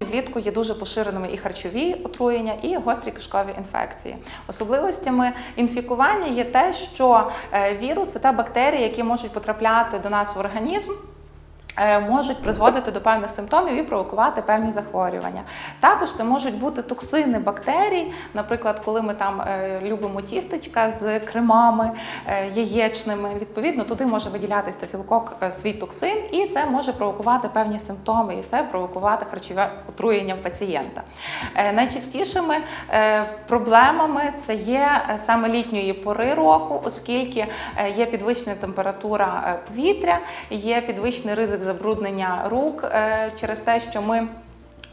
Влітку є дуже поширеними і харчові отруєння, і гострі кишкові інфекції. Особливостями інфікування є те, що е, віруси та бактерії, які можуть потрапляти до нас в організм. Е, Можуть призводити до певних симптомів і провокувати певні захворювання. Також це можуть бути токсини бактерій, наприклад, коли ми там е, любимо тістечка з кремами е, яєчними, відповідно, туди може виділятися стафілокок е, свій токсин, і це може провокувати певні симптоми, і це провокувати харчове отруєння пацієнта. Найчастішими проблемами це є саме літньої пори року, оскільки є підвищена температура повітря, є підвищений ризик забруднення рук е, через те, що ми.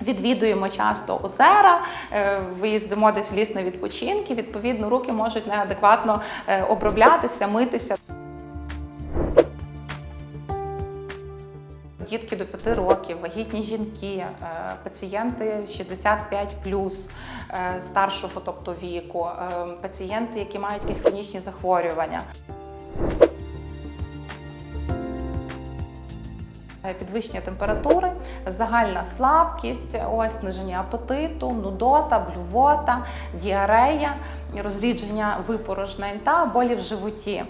Відвідуємо часто озера, е, виїздимо десь в ліс на відпочинки. Відповідно, руки можуть неадекватно е, оброблятися, митися. Дітки до 5 років, вагітні жінки, пацієнти 65 е, старшого, тобто віку, пацієнти, які мають якісь хронічні захворювання. Підвищення температури, загальна слабкість, ось зниження апетиту, нудота, блювота, діарея, розрідження випорожнень та болі в животі.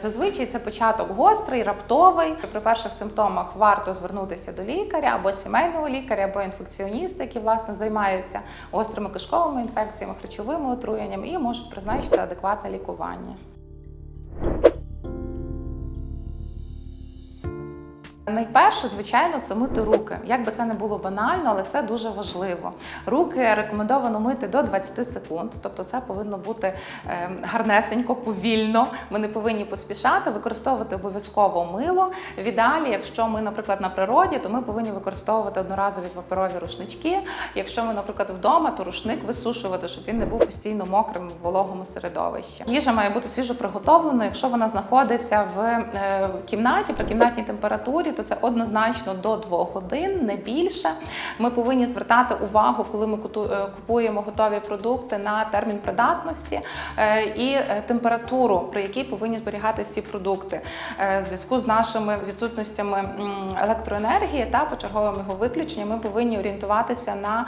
Зазвичай це початок гострий, раптовий. При перших симптомах варто звернутися до лікаря або сімейного лікаря, або інфекціоніста, які власне займаються гострими кишковими інфекціями, харчовими отруєннями і можуть призначити адекватне лікування. Найперше, звичайно, це мити руки. Як би це не було банально, але це дуже важливо. Руки рекомендовано мити до 20 секунд, тобто це повинно бути е, гарнесенько, повільно. Ми не повинні поспішати, використовувати обов'язково мило. В ідеалі, якщо ми, наприклад, на природі, то ми повинні використовувати одноразові паперові рушнички. Якщо ми, наприклад, вдома, то рушник висушувати, щоб він не був постійно мокрим в вологому середовищі. Їжа має бути свіжо приготовленою, якщо вона знаходиться в е, кімнаті при кімнатній температурі, то це однозначно до 2 годин, не більше. Ми повинні звертати увагу, коли ми е, купуємо готові продукти на термін придатності е, і е, температуру, при якій повинні зберігатися ці продукти. В зв'язку з нашими відсутностями електроенергії та почерговим його виключенням ми повинні орієнтуватися на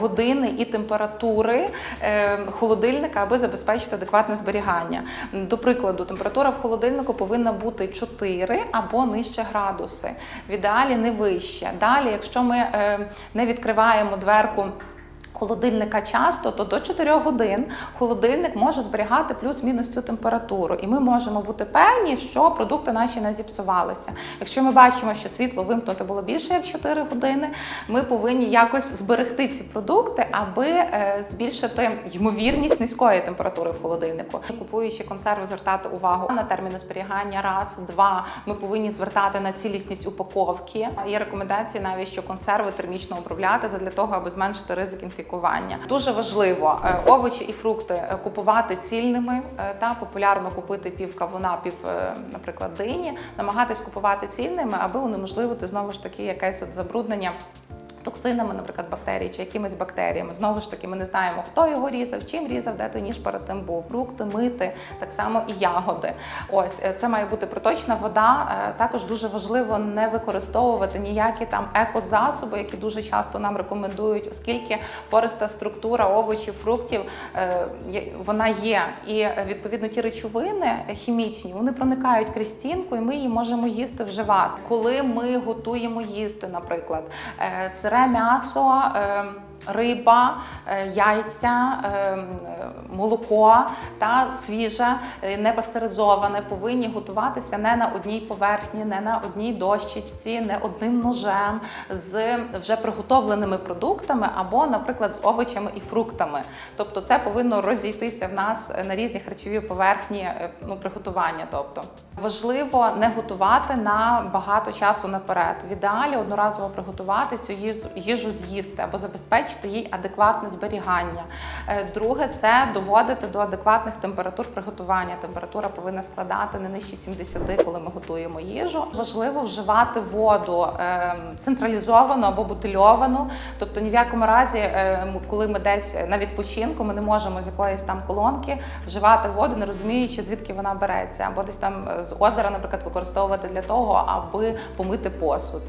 години і температури холодильника, аби забезпечити адекватне зберігання. До прикладу, температура в холодильнику повинна бути 4 або нижче градуси. В ідеалі не вище. Далі, якщо ми е, не відкриваємо дверку. Холодильника часто, то до 4 годин холодильник може зберігати плюс-мінус цю температуру, і ми можемо бути певні, що продукти наші не зіпсувалися. Якщо ми бачимо, що світло вимкнуте було більше як 4 години, ми повинні якось зберегти ці продукти, аби е, збільшити ймовірність низької температури в холодильнику. Купуючи консерви, звертати увагу на терміни зберігання. Раз, два. Ми повинні звертати на цілісність упаковки. Є рекомендації навіть, що консерви термічно обробляти для того, аби зменшити ризик інфікування. Дуже важливо е, овочі і фрукти е, купувати цільними е, та популярно купити пів кавуна, пів, наприклад, дині, намагатись купувати цільними, аби унеможливити знову ж таки якесь от забруднення. Токсинами, наприклад, бактерій чи якимись бактеріями. Знову ж таки, ми не знаємо, хто його різав, чим різав, де той ніж перед тим був. Фрукти, мити, так само і ягоди. Ось е, це має бути проточна вода. Е, Також дуже важливо не використовувати ніякі там екозасоби, які дуже часто нам рекомендують, оскільки пориста структура овочів, фруктів е, вона є. І відповідно ті речовини хімічні вони проникають крізь стінку, і ми її можемо їсти вживати. Коли ми готуємо їсти, наприклад, сире м'ясо. е, Риба, е, яйця, е, е, молоко та свіже, не пастеризоване повинні готуватися не на одній поверхні, не на одній дощечці, не одним ножем з вже приготовленими продуктами або, наприклад, з овочами і фруктами. Тобто, це повинно розійтися в нас на різні харчові поверхні ну, приготування. Тобто важливо не готувати на багато часу наперед. В ідеалі одноразово приготувати цю їжу, їжу з'їсти або забезпечити їй адекватне зберігання. Е, Друге, це доводити до адекватних температур приготування. Температура повинна складати не нижче 70, коли ми готуємо їжу. Важливо вживати воду е, централізовану або бутильовану. Тобто ні в якому разі, е, коли ми десь на відпочинку, ми не можемо з якоїсь там колонки вживати воду, не розуміючи, звідки вона береться, або десь там з озера, наприклад, використовувати для того, аби помити посуд.